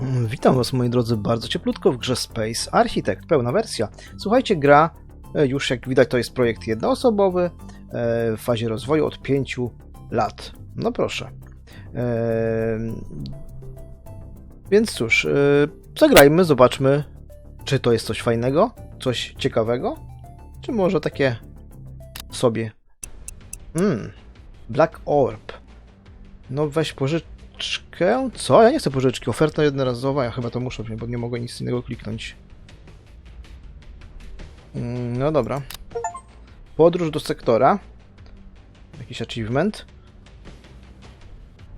Mm, Witam Was moi drodzy bardzo cieplutko w grze Space Architect, pełna wersja. Słuchajcie, gra e, już jak widać to jest projekt jednoosobowy e, w fazie rozwoju od 5 lat. No proszę. E, Więc cóż, zagrajmy, zobaczmy czy to jest coś fajnego, coś ciekawego, czy może takie sobie. Mm, Black Orb. No weź pożyczkę. Co? Ja nie chcę pożyczki. Oferta jednorazowa. Ja chyba to muszę wziąć, bo nie mogę nic innego kliknąć. Mm, No dobra. Podróż do sektora. Jakiś achievement.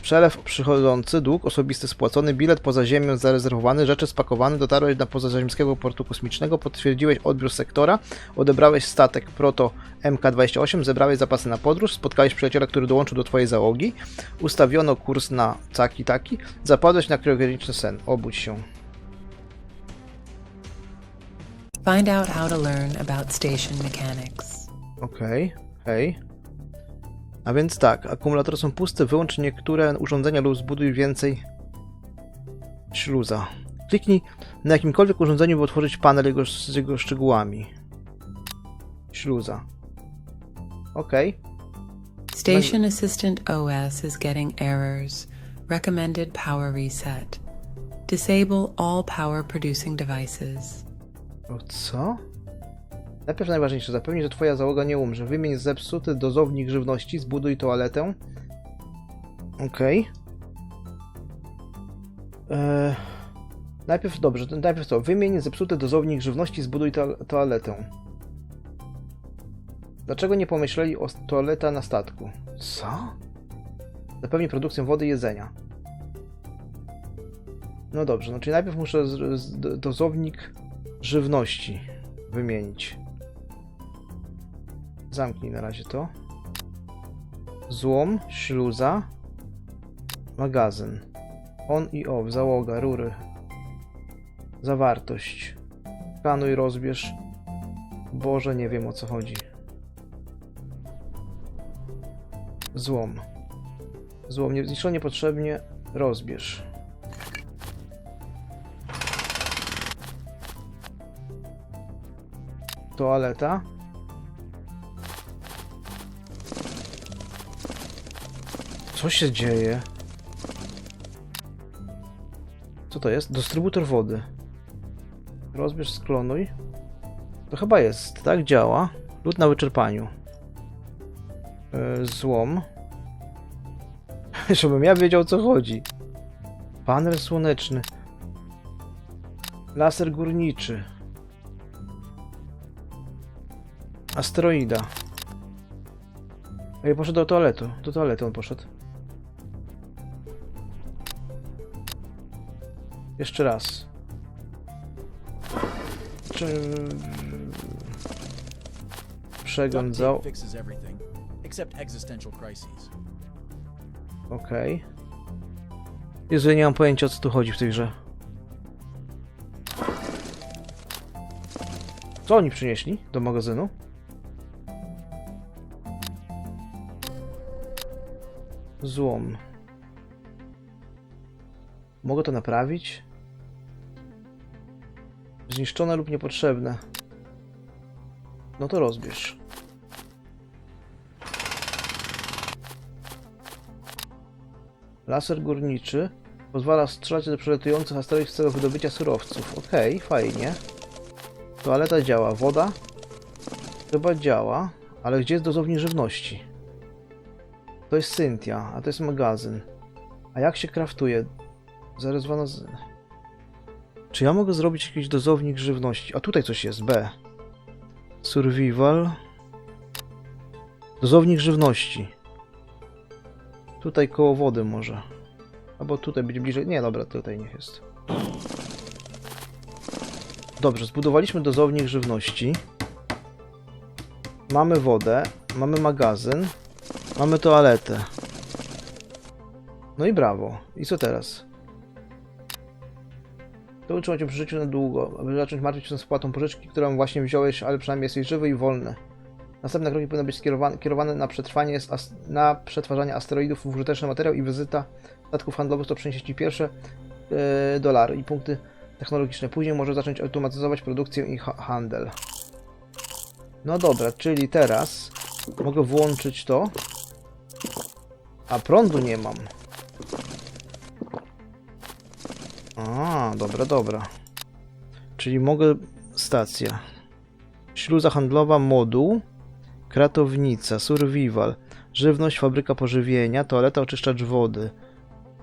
Przelew przychodzący, dług osobisty spłacony, bilet poza ziemią zarezerwowany, rzeczy spakowane, dotarłeś do pozaziemskiego portu kosmicznego, potwierdziłeś odbiór sektora, odebrałeś statek Proto MK-28, zebrałeś zapasy na podróż, spotkałeś przyjaciela, który dołączył do twojej załogi, ustawiono kurs na taki taki, zapadłeś na kryogeniczny sen, obudź się. Find out how to learn about station mechanics. Okej, hej. A więc tak, akumulatory są puste, wyłącz niektóre urządzenia lub zbuduj więcej śluza. Kliknij na jakimkolwiek urządzeniu, by otworzyć panel jego, z jego szczegółami. Śluza. Okej. Station Assistant OS is getting errors. Recommended power reset. Disable all power producing devices. O co? Najpierw najważniejsze, zapewnij, że twoja załoga nie umrze. Wymień zepsuty dozownik żywności, zbuduj toaletę. Okej. Eee, najpierw, dobrze, to najpierw co? Wymień zepsuty dozownik żywności, zbuduj to toaletę. Dlaczego nie pomyśleli o toaleta na statku? Co? Zapewnij produkcję wody i jedzenia. No dobrze, no czyli najpierw muszę dozownik żywności wymienić. Zamknij na razie to. Złom, śluza, magazyn. On i off, załoga, rury. Zawartość. Skanuj, rozbierz. Boże, nie wiem o co chodzi. Złom. Złom, zniszczony niepotrzebnie, rozbierz. Toaleta. Co się dzieje? Co to jest? Dystrybutor wody. Rozbierz, sklonuj. To chyba jest, tak? Działa. Lód na wyczerpaniu. Yy, złom. Żebym ja wiedział o co chodzi. Panel słoneczny. Laser górniczy. Asteroida. Ej, poszedł do toaletu. Do toalety on poszedł. Jeszcze raz. Czy... Przegląd za... Okej. Jezu, ja nie mam pojęcia o co tu chodzi w tej grze. Co oni przynieśli do magazynu? Złom. Mogę to naprawić? Zniszczone lub niepotrzebne. No to rozbierz. Laser górniczy pozwala strzelać do przelatujących asteroid w celu wydobycia surowców. Okej, fajnie. Toaleta działa. Woda? Chyba działa. Ale gdzie jest dozownik żywności? To jest Cynthia, a to jest magazyn. A jak się kraftuje? Zarezwana z... Czy ja mogę zrobić jakiś dozownik żywności? A tutaj coś jest. B. Survival. Dozownik żywności. Tutaj koło wody może. Albo tutaj być bliżej. Nie, dobra, tutaj niech jest. Dobrze, zbudowaliśmy dozownik żywności. Mamy wodę, mamy magazyn, mamy toaletę. No i brawo. I co teraz? To utrzymać cię przy życiu na długo, aby zacząć martwić się spłatą pożyczki, którą właśnie wziąłeś, ale przynajmniej jesteś żywy i wolny. Następne kroki powinny być skierowane, kierowane na przetrwanie, na przetwarzanie asteroidów w użyteczny materiał i wizyta statków handlowych to przyniesie Ci pierwsze e, dolary i punkty technologiczne. Później może zacząć automatyzować produkcję i ha handel. No dobra, czyli teraz mogę włączyć to. A prądu nie mam. A, dobra, dobra. Czyli mogę stacja. Śluza handlowa, moduł, kratownica, survival, żywność, fabryka pożywienia, toaleta, oczyszczacz wody,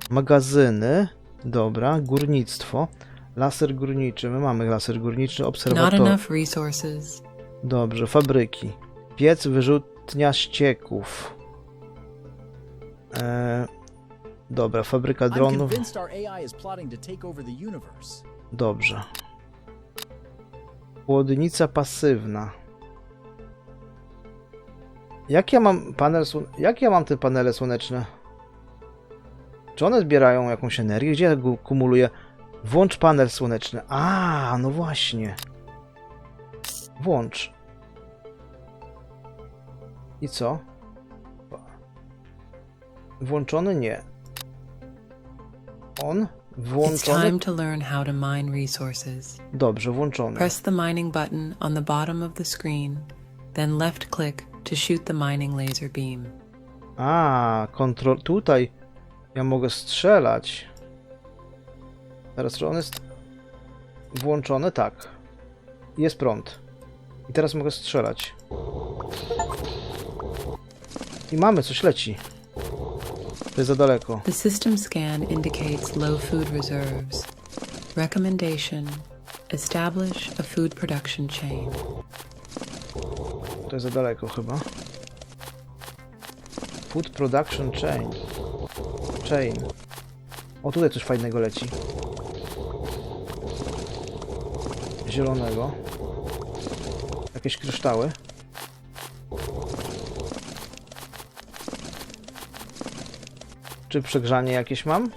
magazyny, dobra, górnictwo, laser górniczy, my mamy laser górniczy, obserwator, enough resources. dobrze, fabryki, piec, wyrzutnia ścieków, e, dobra, fabryka dronów. Dobrze. Chłodnica pasywna. Jak ja mam panel. Jak ja mam te panele słoneczne? Czy one zbierają jakąś energię? Gdzie ja go kumuluję? Włącz panel słoneczny. A, no właśnie. Włącz. I co? Włączony? Nie. On? It's Włączony? time to learn how to mine resources. Dobrze, włączony. Press the mining button on the bottom of the screen, then left click to shoot the mining laser beam. A, kontrol. Tutaj ja mogę strzelać. Teraz czy on jest włączony? Tak. Jest prąd. I teraz mogę strzelać. I mamy, coś leci. To jest za daleko. The system scan indicates low food reserves. Recommendation Establish a food production chain. To jest za daleko chyba. Food production chain. Chain. O, tutaj coś fajnego leci. Zielonego. Jakieś kryształy. Czy przegrzanie jakieś mam?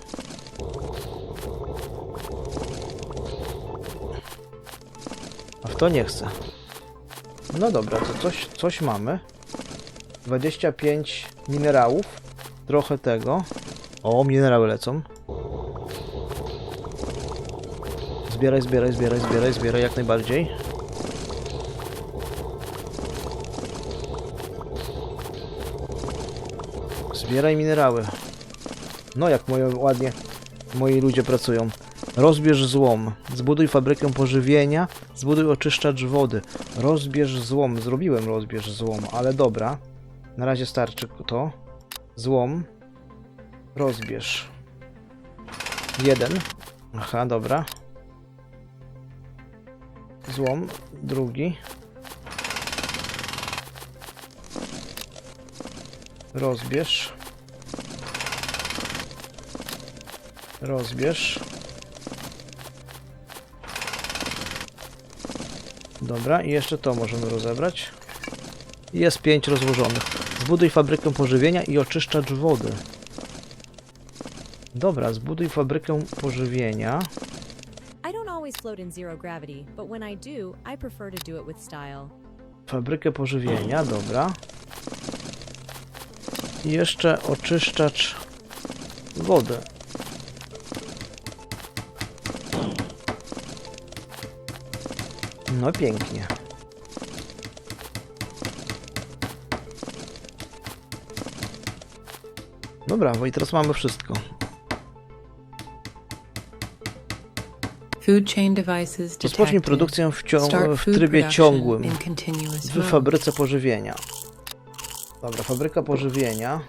A w to nie chcę. No dobra, to coś, coś mamy. 25 minerałów. Trochę tego. O, minerały lecą. Zbieraj, zbieraj, zbieraj, zbieraj, zbieraj jak najbardziej. Zbieraj minerały. No jak moje, ładnie moi ludzie pracują. Rozbierz złom. Zbuduj fabrykę pożywienia. Zbuduj oczyszczacz wody. Rozbierz złom. Zrobiłem rozbierz złom, ale dobra. Na razie starczy to. Złom. Rozbierz. Jeden. Aha, dobra. Złom. Drugi. Rozbierz. Rozbierz. Dobra, i jeszcze to możemy rozebrać. Jest pięć rozłożonych. Zbuduj fabrykę pożywienia i oczyszczacz wody. Dobra, zbuduj fabrykę pożywienia. Fabrykę pożywienia, dobra. I jeszcze oczyszczacz wody. No pięknie. No brawo, i teraz mamy wszystko. Rozpocznij produkcję w, w trybie ciągłym. w fabryce pożywienia. Dobra, fabryka pożywienia.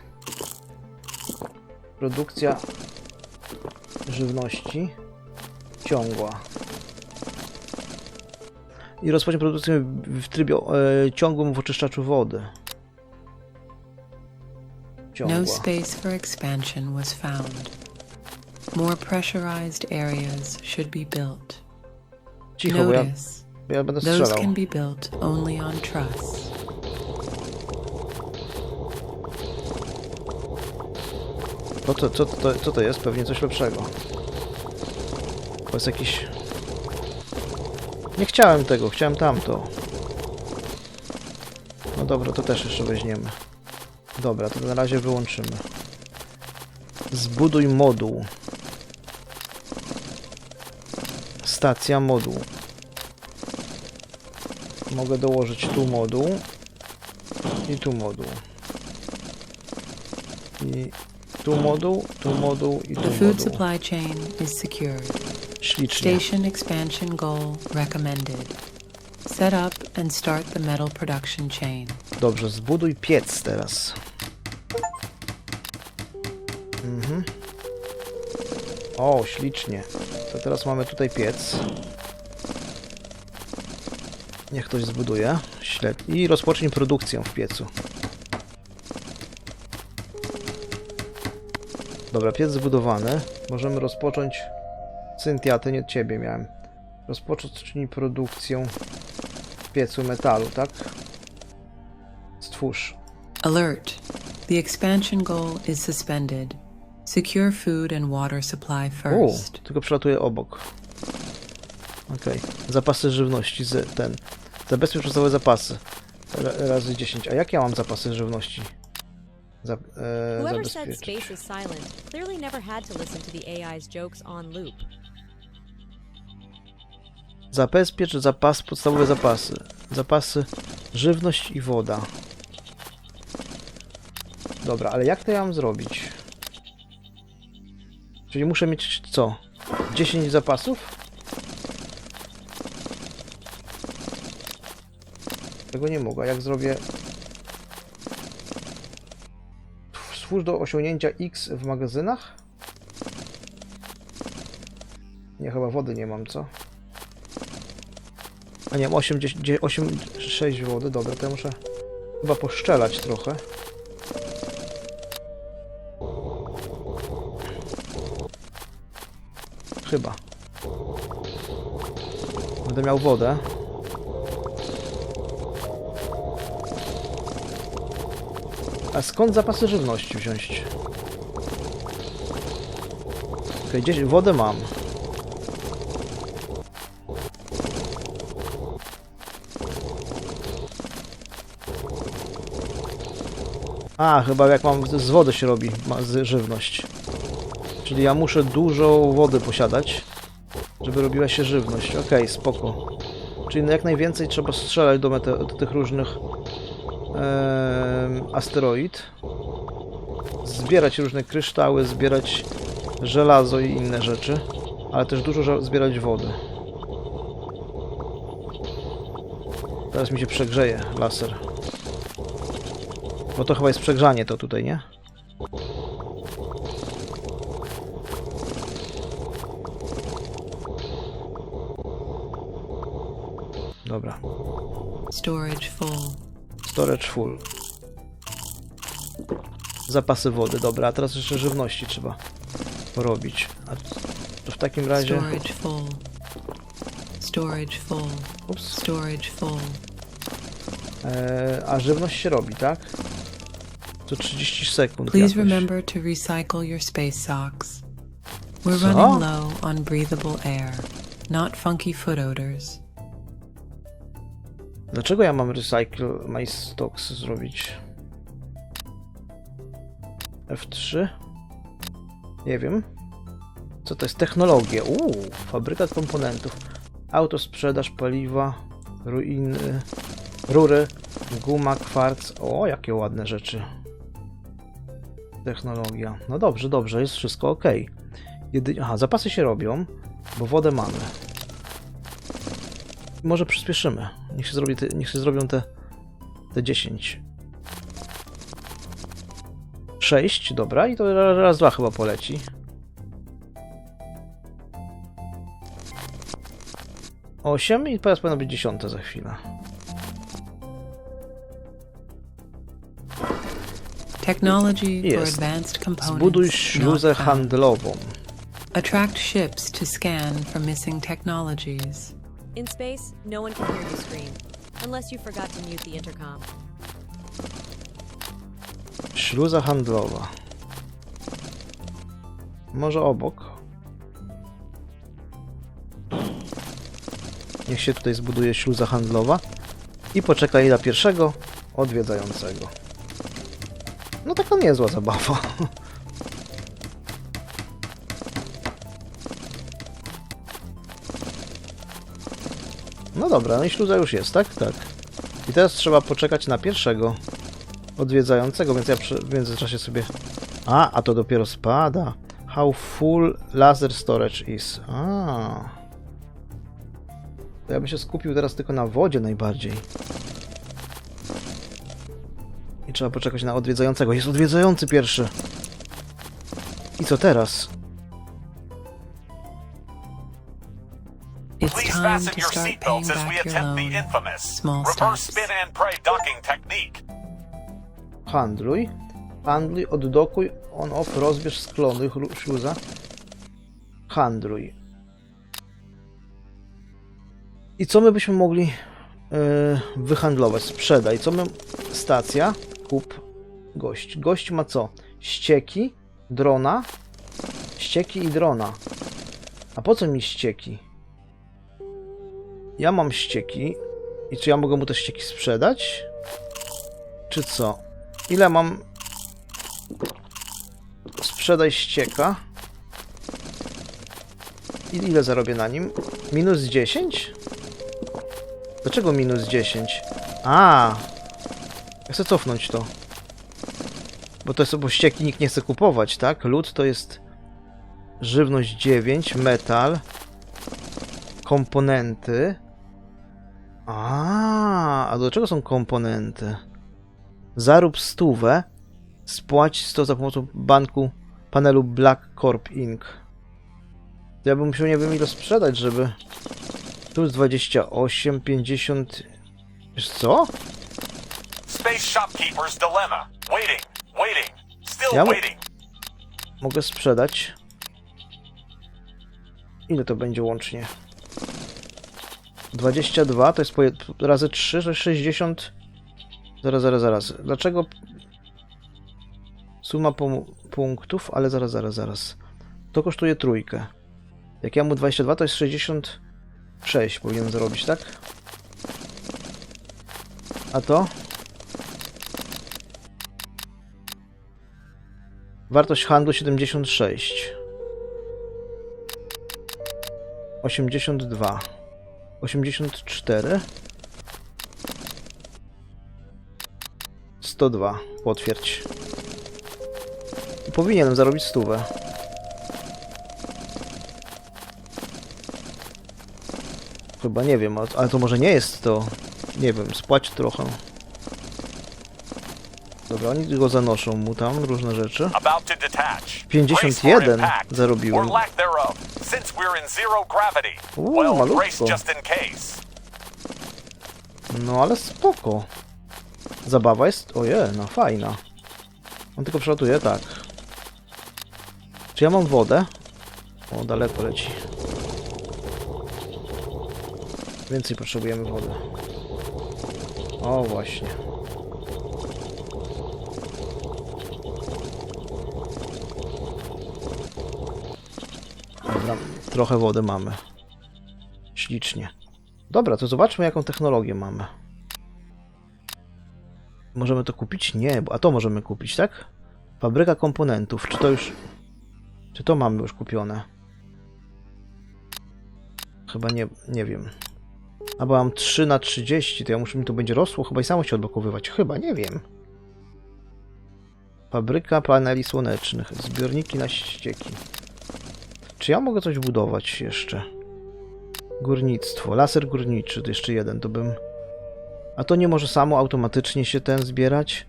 Produkcja żywności ciągła. I rozpocznie produkcję w trybie e, ciągłym w oczyszczaczu wody. Ciągła. No space for expansion was found. More pressurized areas should be built. Cicho, bo ja, ja będę those strzelał. can be built only on truss. To, co, co, to, co to jest? Pewnie coś lepszego. To jest jakiś... Nie chciałem tego, chciałem tamto. No dobra, to też jeszcze weźmiemy. Dobra, to na razie wyłączymy. Zbuduj moduł. Stacja, moduł. Mogę dołożyć tu moduł. I tu moduł. I tu moduł, tu moduł i tu The food moduł. supply chain is secured. Ślicznie. Station expansion goal recommended. Set up and start the metal production chain. Dobrze, zbuduj piec teraz. Mhm. O, ślicznie. To teraz mamy tutaj piec. Niech ktoś zbuduje. Śled... I rozpocznij produkcję w piecu. Dobra, piec zbudowany. Możemy rozpocząć... Cynthia, to nie od ciebie miałem. Rozpocznij produkcję w piecu metalu, tak? Stwórz. Alert. The expansion goal is suspended. Secure food and water supply O, first. tylko przelatuje obok. Okej. Zapasy żywności, z, ten. Zabezpiecz podstawowe zapasy. Ra, razy 10. A jak ja mam zapasy żywności? Za, e, Whoever said zabezpieczyć. Zabezpiecz zapas, podstawowe zapasy. Zapasy, żywność i woda. Dobra, ale jak to ja mam zrobić? Czyli muszę mieć co? 10 zapasów? Tego nie mogę. Jak zrobię... Stwórz do osiągnięcia X w magazynach? Nie, chyba wody nie mam, co? A nie, mam 8, 10, 8, 6 wody, dobra, to ja muszę chyba poszczelać trochę. Chyba. Będę miał wodę. A skąd zapasy żywności wziąć? Okej, okay, wodę mam. A, chyba jak mam z wody się robi żywność. Czyli ja muszę dużo wody posiadać, żeby robiła się żywność. Okej, spoko. Czyli jak najwięcej trzeba strzelać do, do tych różnych asteroid. Zbierać różne kryształy, zbierać żelazo i inne rzeczy. Ale też dużo zbierać wody. Teraz mi się przegrzeje laser. Bo to chyba jest przegrzanie to tutaj, nie? Dobra. Storage full. Storage full. Zapasy wody, dobra. A teraz jeszcze żywności trzeba porobić. A to w takim razie... Storage full. Storage full. Ups. Storage full. E, a żywność się robi, tak? Co 30 sekund Please jakoś. remember to recycle your space socks. We're Co? running low on breathable air, not funky foot odors. Dlaczego ja mam recycle my stocks zrobić? F3? Nie wiem. Co to jest? Technologia. Uuu, fabryka komponentów. Autosprzedaż paliwa, ruiny, rury, guma, kwarc. O, jakie ładne rzeczy. Technologia. No dobrze, dobrze, jest wszystko ok. Jedy... Aha, zapasy się robią, bo wodę mamy. Może przyspieszymy. Niech się, zrobi te, niech się zrobią te, te 10. 6, dobra, i to ra- raz, dwa chyba poleci. Osiem i teraz powinno być dziesiąte za chwilę. Jest. advanced components. Zbuduj śluzę handlową. Attract ships to scan for missing technologies. In space, no one can hear you scream, unless you forgot to mute the intercom. Śluza handlowa. Może obok. Niech się tutaj zbuduje śluza handlowa. I poczekaj na pierwszego odwiedzającego. No taka niezła zabawa. No dobra, no i śluza już jest, tak? Tak. I teraz trzeba poczekać na pierwszego odwiedzającego, więc ja w międzyczasie sobie... A, a to dopiero spada. How full laser storage is. A. To ja bym się skupił teraz tylko na wodzie najbardziej. I trzeba poczekać na odwiedzającego. Jest odwiedzający pierwszy. I co teraz? It's time to start paying back your loan. Small. Handluj. Handluj, oddokuj, on-off, rozbierz sklony, śluza. Handluj. I co my byśmy mogli yy, wyhandlować? Sprzedaj. Co my... Stacja. Kup. Gość. Gość ma co? Ścieki, drona. Ścieki i drona. A po co mi ścieki? Ja mam ścieki. I czy ja mogę mu te ścieki sprzedać? Czy co? Ile mam? Sprzedaj ścieka. I ile zarobię na nim? Minus 10? Dlaczego minus 10? A, chcę cofnąć to. Bo to jest, bo ścieki nikt nie chce kupować, tak? Lód to jest żywność 9, metal, komponenty. A, a do czego są komponenty? Zarób stówę, spłać 100 za pomocą banku panelu Black Corp Inc. Ja bym musiał nie wiem ile sprzedać, żeby... Tu jest 28, 50... Wiesz co? Ja mu- waiting. Mogę sprzedać. Ile to będzie łącznie? 22 to jest po razy 3, to jest 60. Zaraz, zaraz, zaraz. Dlaczego suma punktów, ale zaraz, zaraz, zaraz. To kosztuje trójkę. Jak ja mu 22 to jest 66 powinien zrobić, tak? A to? Wartość handlu 76. 82. 84. 102. Potwierdź. Powinienem zarobić stówę. Chyba nie wiem, ale to może nie jest to. Nie wiem, spłać trochę. Dobra, oni go zanoszą mu tam, różne rzeczy. About to detach. 51 Brace for impact, zarobiłem. Uuu, malutko. No ale spoko. Zabawa jest, oje, no fajna. On tylko przelatuje tak. Czy ja mam wodę? O, daleko leci. Więcej potrzebujemy wody. O, właśnie. Dobra, trochę wody mamy. Ślicznie. Dobra, to zobaczmy jaką technologię mamy. Możemy to kupić? Nie, bo a to możemy kupić, tak? Fabryka komponentów. Czy to już... Czy to mamy już kupione? Chyba nie, nie wiem. Albo mam 3 na 30, to ja muszę mi to będzie rosło chyba i samo się odblokowywać. Chyba, nie wiem. Fabryka paneli słonecznych. Zbiorniki na ścieki. Czy ja mogę coś budować jeszcze? Górnictwo. Laser górniczy. To jeszcze jeden, to bym... A to nie może samo automatycznie się ten zbierać?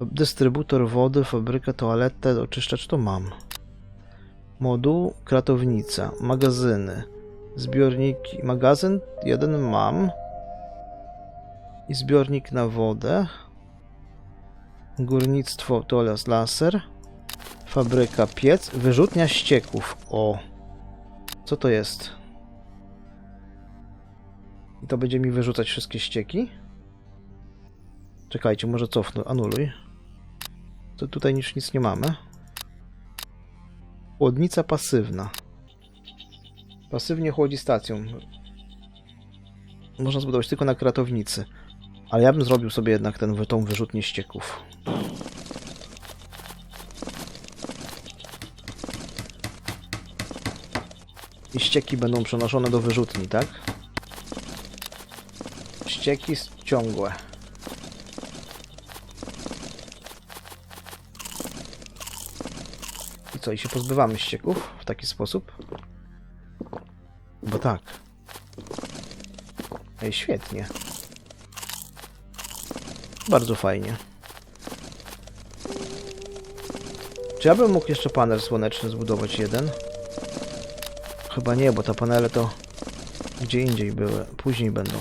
Dystrybutor wody, fabryka, toaletę, oczyszczacz to mam. Moduł, kratownica, magazyny, zbiorniki, magazyn jeden mam. I zbiornik na wodę. Górnictwo to las- laser. Fabryka, piec, wyrzutnia ścieków. O! Co to jest? I to będzie mi wyrzucać wszystkie ścieki? Czekajcie, może cofnę. Anuluj. To tutaj już nic nie mamy. Chłodnica pasywna. Pasywnie chłodzi stacją. Można zbudować tylko na kratownicy. Ale ja bym zrobił sobie jednak ten, tą wyrzutnię ścieków. I ścieki będą przenoszone do wyrzutni, tak? Ścieki ciągłe. I co, i się pozbywamy ścieków w taki sposób? Bo tak. Ej, świetnie. Bardzo fajnie. Czy ja bym mógł jeszcze panel słoneczny zbudować jeden? Chyba nie, bo te panele to gdzie indziej były. Później będą.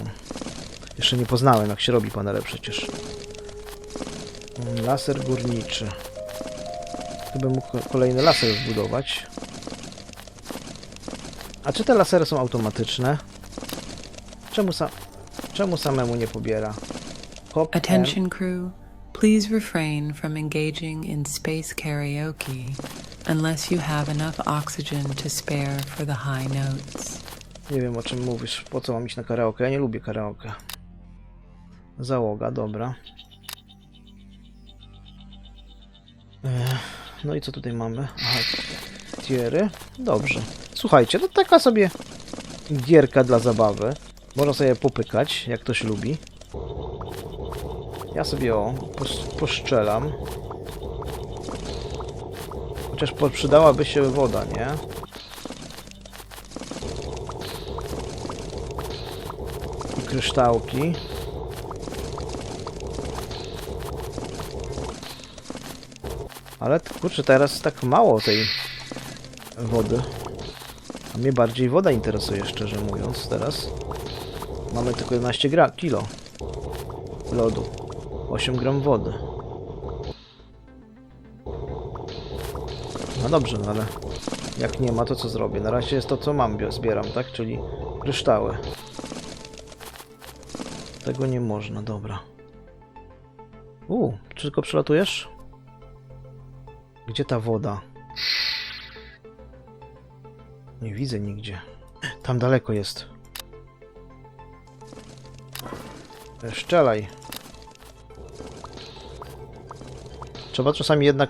Jeszcze nie poznałem, jak się robi panele przecież. Mm, Laser górniczy. Tu mógł kolejny laser zbudować. A czy te lasery są automatyczne? Czemu, sa czemu samemu nie pobiera? Hop Attention crew, please refrain from engaging in space karaoke unless you have enough oxygen to spare for the high notes. Nie wiem o czym mówisz. Po co mam iść na karaoke? Ja nie lubię karaoke. Załoga, dobra. No i co tutaj mamy? Aha, tiery. Dobrze. Słuchajcie, to taka sobie gierka dla zabawy. Można sobie popykać, jak ktoś lubi. Ja sobie o, pos- poszczelam. Chociaż przydałaby się woda, nie? I kryształki. Ale kurczę, teraz tak mało tej wody. A mnie bardziej woda interesuje, szczerze mówiąc, teraz. Mamy tylko 11 gra kilo lodu. 8 gram wody. No dobrze, no ale jak nie ma, to co zrobię? Na razie jest to, co mam, zbieram, tak? Czyli kryształy. Tego nie można, dobra. U, czy tylko przelatujesz? Gdzie ta woda? Nie widzę nigdzie. Tam daleko jest. E, Szczelaj. Trzeba czasami jednak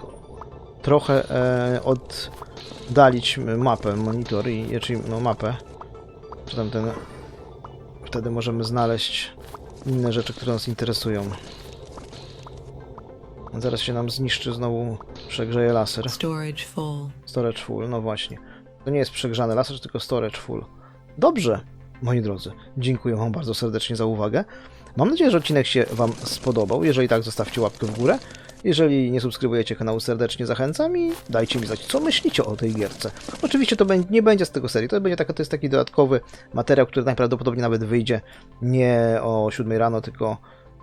trochę e, oddalić mapę, monitor i czyli no, mapę. Czy tam ten. Wtedy możemy znaleźć inne rzeczy, które nas interesują. Zaraz się nam zniszczy, znowu przegrzeje laser. Storage full. Storage full, no właśnie. To nie jest przegrzany laser, tylko storage full. Dobrze, moi drodzy. Dziękuję Wam bardzo serdecznie za uwagę. Mam nadzieję, że odcinek się Wam spodobał. Jeżeli tak, zostawcie łapkę w górę. Jeżeli nie subskrybujecie kanału, serdecznie zachęcam i dajcie mi znać, co myślicie o tej gierce. Oczywiście to nie będzie z tego serii, to będzie taka, to jest taki dodatkowy materiał, który najprawdopodobniej nawet wyjdzie nie o 7 rano, tylko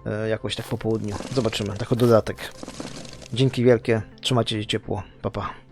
e, jakoś tak po południu. Zobaczymy, jako dodatek. Dzięki wielkie, trzymajcie się ciepło, pa pa.